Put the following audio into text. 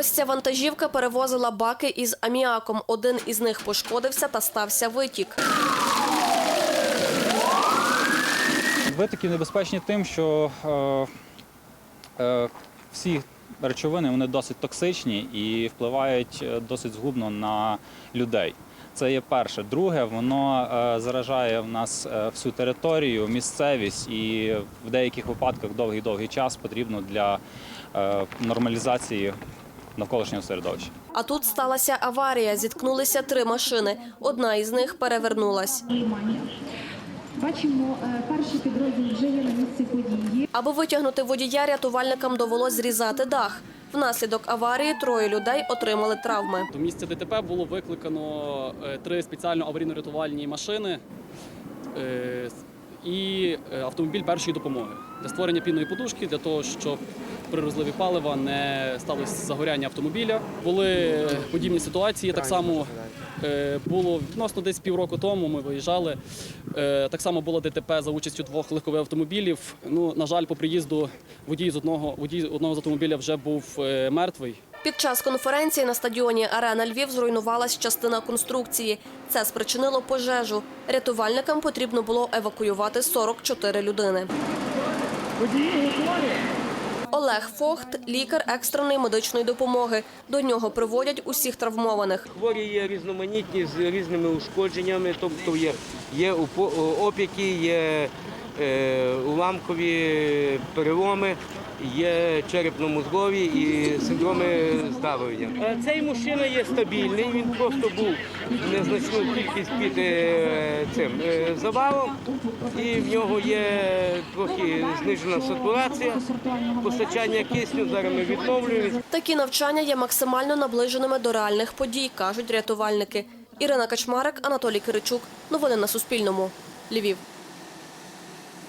Ось ця вантажівка перевозила баки із аміаком. Один із них пошкодився та стався витік. Витоки небезпечні тим, що е, е, всі речовини вони досить токсичні і впливають е, досить згубно на людей. Це є перше. Друге, воно е, заражає в нас е, всю територію, місцевість, і в деяких випадках довгий-довгий час потрібно для е, нормалізації навколишнього середовища. А тут сталася аварія. Зіткнулися три машини. Одна із них перевернулась. Бачимо, е, перший підрозділ вже є на місці події. Аби витягнути водія, рятувальникам довелось зрізати дах. Внаслідок аварії троє людей отримали травми. До місця ДТП було викликано е, три спеціально аварійно-рятувальні машини е, і автомобіль першої допомоги для створення пінної подушки, для того, щоб при розливі палива не сталося загоряння автомобіля. Були подібні ситуації. Так само е, було відносно десь півроку тому. Ми виїжджали. Е, Так само було ДТП за участю двох легкових автомобілів. Ну, на жаль, по приїзду водій з одного водій одного з автомобіля вже був е, мертвий. Під час конференції на стадіоні Арена Львів зруйнувалась частина конструкції. Це спричинило пожежу. Рятувальникам потрібно було евакуювати 44 людини. Олег Фохт, лікар екстреної медичної допомоги. До нього приводять усіх травмованих. Хворі є різноманітні з різними ушкодженнями, тобто є, є опіки, є уламкові переломи, є черепно-мозгові і синдроми здавлення. Е, Цей мужчина є стабільний, він просто був незначну кількість під е, цим е, завалом, і в нього є трохи знижена сатурація, постачання кисню. Зараз ми відновлюємо. Такі навчання є максимально наближеними до реальних подій, кажуть рятувальники. Ірина Качмарик, Анатолій Киричук. Новини на Суспільному. Львів.